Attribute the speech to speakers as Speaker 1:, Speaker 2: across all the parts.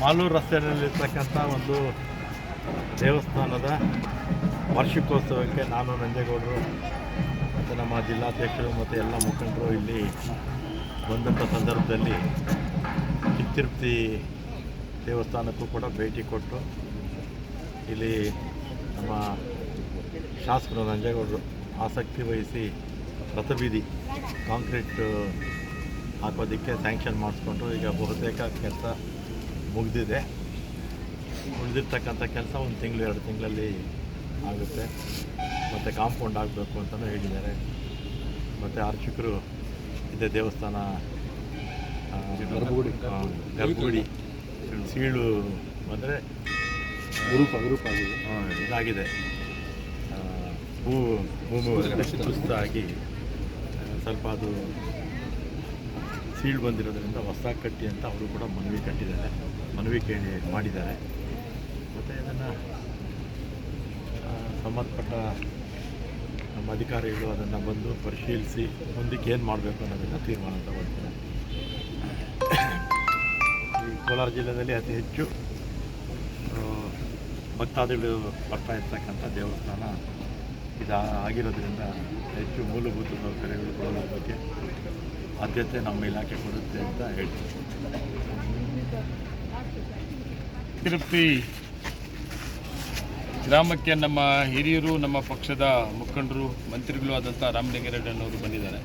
Speaker 1: ಮಾಲೂರು ರಸ್ತೆಯಲ್ಲಿರ್ತಕ್ಕಂಥ ಒಂದು ದೇವಸ್ಥಾನದ ವಾರ್ಷಿಕೋತ್ಸವಕ್ಕೆ ನಾನು ನಂಜೇಗೌಡರು ಮತ್ತು ನಮ್ಮ ಜಿಲ್ಲಾಧ್ಯಕ್ಷರು ಮತ್ತು ಎಲ್ಲ ಮುಖಂಡರು ಇಲ್ಲಿ ಬಂದಂಥ ಸಂದರ್ಭದಲ್ಲಿ ಚಿತ್ತಿರುಪ್ತಿ ದೇವಸ್ಥಾನಕ್ಕೂ ಕೂಡ ಭೇಟಿ ಕೊಟ್ಟು ಇಲ್ಲಿ ನಮ್ಮ ಶಾಸಕರು ನಂಜೇಗೌಡರು ಆಸಕ್ತಿ ವಹಿಸಿ ರಥಬೀದಿ ಕಾಂಕ್ರೀಟ್ ಹಾಕೋದಕ್ಕೆ ಸ್ಯಾಂಕ್ಷನ್ ಮಾಡಿಸ್ಕೊಂಡು ಈಗ ಬಹುತೇಕ ಕೆಲಸ ಮುಗಿದಿದೆ. ಉಳಿದಿರ್ತಕ್ಕಂಥ ಕೆಲಸ ಒಂದು ತಿಂಗಳು ಎರಡು ತಿಂಗಳಲ್ಲಿ ಆಗುತ್ತೆ. ಮತ್ತು ಕಾಂಪೌಂಡ್ ಆಗಬೇಕು ಅಂತಲೂ ಹೇಳಿದ್ದಾರೆ. ಮತ್ತು ಅರ್ಚಕರು ಇದೆ ದೇವಸ್ಥಾನ
Speaker 2: ಗರ್ಭಗುಡಿ.
Speaker 1: ಗರ್ಭಗುಡಿ. ಸೀಳು ಅಂದರೆ
Speaker 2: ವಿರೂಪ ವಿರೂಪ ಆಗಿದೆ.
Speaker 1: ಇದಾಗಿದೆ. ಭೂ ಭೂಮಿ ಸುಸ್ತ ಆಗಿ ಸ್ವಲ್ಪ ಅದು ಸೀಳು ಬಂದಿರೋದ್ರಿಂದ ಹೊಸ ಕಟ್ಟಿ ಅಂತ ಅವರು ಕೂಡ ಮನವಿ ಕಟ್ಟಿದ್ದಾರೆ. ಮನವಿ ಕೇಳಿ ಮಾಡಿದ್ದಾರೆ. ಮತ್ತು ಇದನ್ನು ಸಂಬಂಧಪಟ್ಟ ನಮ್ಮ ಅಧಿಕಾರಿಗಳು ಅದನ್ನು ಬಂದು ಪರಿಶೀಲಿಸಿ ಮುಂದಕ್ಕೆ ಏನು ಮಾಡಬೇಕು ಅನ್ನೋದನ್ನು ತೀರ್ಮಾನ ತಗೊಳ್ತಾರೆ. ಈ ಕೋಲಾರ ಜಿಲ್ಲೆಯಲ್ಲಿ ಅತಿ ಹೆಚ್ಚು ಭಕ್ತಾದಿಗಳು ಬರ್ತಾ ಇರ್ತಕ್ಕಂಥ ದೇವಸ್ಥಾನ ಇದು ಆಗಿರೋದ್ರಿಂದ ಹೆಚ್ಚು ಮೂಲಭೂತ ಸೌಕರ್ಯಗಳು ಕೊಡೋದ್ರ ಬಗ್ಗೆ ಆದ್ಯತೆ ನಮ್ಮ ಇಲಾಖೆ ಕೊಡುತ್ತೆ ಅಂತ ಹೇಳ್ತೀನಿ
Speaker 3: ತಿರುಪತಿ. ಗ್ರಾಮಕ್ಕೆ ನಮ್ಮ ಹಿರಿಯರು, ನಮ್ಮ ಪಕ್ಷದ ಮುಖಂಡರು, ಮಂತ್ರಿಗಳು ಆದಂಥ ರಾಮಲಿಂಗಾರೆಡ್ಡಿಯವರು ಬಂದಿದ್ದಾರೆ.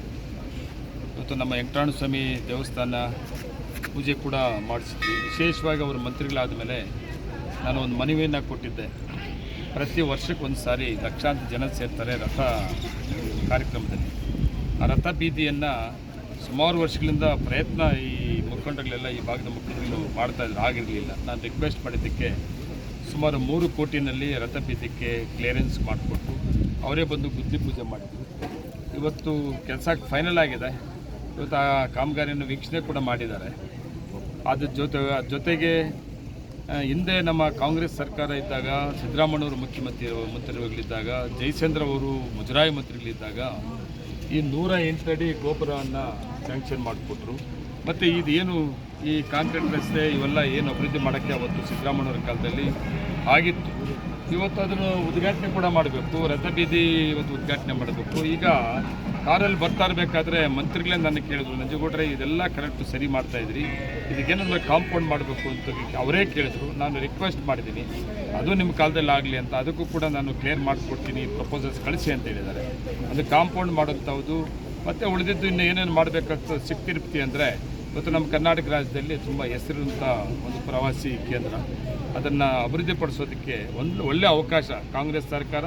Speaker 3: ಇವತ್ತು ನಮ್ಮ ವೆಂಕಟರಮಣ ಸ್ವಾಮಿ ದೇವಸ್ಥಾನ ಪೂಜೆ ಕೂಡ ಮಾಡಿಸಿದ್ವಿ. ವಿಶೇಷವಾಗಿ ಅವರು ಮಂತ್ರಿಗಳಾದ ಮೇಲೆ ನಾನು ಒಂದು ಮನವಿಯನ್ನು ಕೊಟ್ಟಿದ್ದೆ. ಪ್ರತಿ ವರ್ಷಕ್ಕೆ ಒಂದು ಸಾರಿ ಲಕ್ಷಾಂತರ ಜನ ಸೇರ್ತಾರೆ ರಥ ಕಾರ್ಯಕ್ರಮದಲ್ಲಿ. ಆ ರಥ ಬೀದಿಯನ್ನು ಸುಮಾರು ವರ್ಷಗಳಿಂದ ಪ್ರಯತ್ನ ಈ ಮುಖಂಡಗಳೆಲ್ಲ ಈ ಭಾಗದ ಮುಖಂಡಗಳು ಮಾಡ್ತಾ ಇದ್ರು, ಆಗಿರಲಿಲ್ಲ. ನಾನು ರಿಕ್ವೆಸ್ಟ್ ಮಾಡಿದ್ದಕ್ಕೆ ಸುಮಾರು ಮೂರು ಕೋಟಿನಲ್ಲಿ ರಥ ಬೀದಕ್ಕೆ ಕ್ಲಿಯರೆನ್ಸ್ ಮಾಡಿಕೊಟ್ಟು ಅವರೇ ಬಂದು ಗುದ್ದಿ ಪೂಜೆ ಮಾಡಿದ್ರು. ಇವತ್ತು ಕೆಲಸ ಫೈನಲ್ ಆಗಿದೆ. ಇವತ್ತು ಆ ಕಾಮಗಾರಿಯನ್ನು ವೀಕ್ಷಣೆ ಕೂಡ ಮಾಡಿದ್ದಾರೆ. ಅದ್ರ ಜೊತೆ ಜೊತೆಗೆ ಹಿಂದೆ ನಮ್ಮ ಕಾಂಗ್ರೆಸ್ ಸರ್ಕಾರ ಇದ್ದಾಗ ಸಿದ್ದರಾಮಣ್ಣವರು ಮುಖ್ಯಮಂತ್ರಿ, ಮಂತ್ರಿಗಳಿದ್ದಾಗ ಜಯಚಂದ್ರ ಅವರು ಮುಜರಾಯಿ ಮಂತ್ರಿಗಳಿದ್ದಾಗ ಈ ನೂರ ಅಡಿ ಗೋಪುರವನ್ನು ಸ್ಯಾಂಕ್ಷನ್ ಮಾಡಿಕೊಟ್ರು. ಮತ್ತು ಇದೇನು ಈ ಕಾಂಕ್ರೀಟ್ ರಸ್ತೆ ಇವೆಲ್ಲ ಏನು ಅಭಿವೃದ್ಧಿ ಮಾಡೋಕ್ಕೆ ಅವತ್ತು ಸಿದ್ದರಾಮಣ್ಣವ್ರ ಕಾಲದಲ್ಲಿ ಆಗಿತ್ತು. ಇವತ್ತು ಅದನ್ನು ಉದ್ಘಾಟನೆ ಕೂಡ ಮಾಡಬೇಕು. ರಥಬೀದಿ ಇವತ್ತು ಉದ್ಘಾಟನೆ ಮಾಡಬೇಕು. ಈಗ ಕಾರಲ್ಲಿ ಬರ್ತಾ ಇರಬೇಕಾದ್ರೆ ಮಂತ್ರಿಗಳೇ ನನ್ನ ಕೇಳಿದ್ರು ನಂಜುಗೌಡ್ರೆ ಇದೆಲ್ಲ ಕರೆಕ್ಟ್ ಸರಿ ಮಾಡ್ತಾ ಇದ್ರಿ. ಇದಕ್ಕೇನಾದ್ರು ಕಾಂಪೌಂಡ್ ಮಾಡಬೇಕು ಅಂತ ಅವರೇ ಕೇಳಿದ್ರು. ನಾನು ರಿಕ್ವೆಸ್ಟ್ ಮಾಡಿದ್ದೀನಿ. ಅದು ನಿಮ್ಮ ಕಾಲದಲ್ಲಿ ಆಗಲಿ ಅಂತ. ಅದಕ್ಕೂ ಕೂಡ ನಾನು ಕ್ಲಿಯರ್ ಮಾಡಿಕೊಡ್ತೀನಿ ಪ್ರಪೋಸಲ್ಸ್ ಕಳಿಸಿ ಅಂತ ಹೇಳಿದ್ದಾರೆ. ಅದು ಕಾಂಪೌಂಡ್ ಮಾಡೋಂಥದ್ದು ಮತ್ತು ಉಳಿದಿದ್ದು ಇನ್ನು ಏನೇನು ಮಾಡಬೇಕಂತ ಸಿಕ್ತಿರ್ತಿ ಅಂದರೆ, ಇವತ್ತು ನಮ್ಮ ಕರ್ನಾಟಕ ರಾಜ್ಯದಲ್ಲಿ ತುಂಬ ಹೆಸರಿರುವಂಥ ಒಂದು ಪ್ರವಾಸಿ ಕೇಂದ್ರ. ಅದನ್ನು ಅಭಿವೃದ್ಧಿಪಡಿಸೋದಕ್ಕೆ ಒಂದು ಒಳ್ಳೆಯ ಅವಕಾಶ ಕಾಂಗ್ರೆಸ್ ಸರ್ಕಾರ.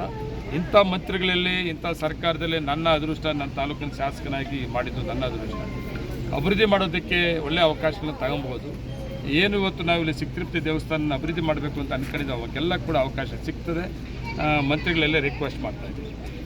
Speaker 3: ಇಂಥ ಮಂತ್ರಿಗಳಲ್ಲಿ, ಇಂಥ ಸರ್ಕಾರದಲ್ಲಿ ನನ್ನ ಅದೃಷ್ಟ, ನನ್ನ ತಾಲೂಕಿನ ಶಾಸಕನಾಗಿ ಮಾಡಿದ್ದು ನನ್ನ ಅದೃಷ್ಟ. ಅಭಿವೃದ್ಧಿ ಮಾಡೋದಕ್ಕೆ ಒಳ್ಳೆಯ ಅವಕಾಶಗಳನ್ನ ತಗೊಬೋದು ಏನು ಇವತ್ತು ನಾವು ಇಲ್ಲಿ ಸಿಕ್ತಿರ್ತಿ ದೇವಸ್ಥಾನ ಅಭಿವೃದ್ಧಿ ಮಾಡಬೇಕು ಅಂತ ಅನ್ಕೊಂಡಿದ್ದೆ ಅವಕ್ಕೆಲ್ಲ ಕೂಡ ಅವಕಾಶ ಸಿಗ್ತದೆ. ಮಂತ್ರಿಗಳೆಲ್ಲ ರಿಕ್ವೆಸ್ಟ್ ಮಾಡ್ತಾ ಇದ್ದೀವಿ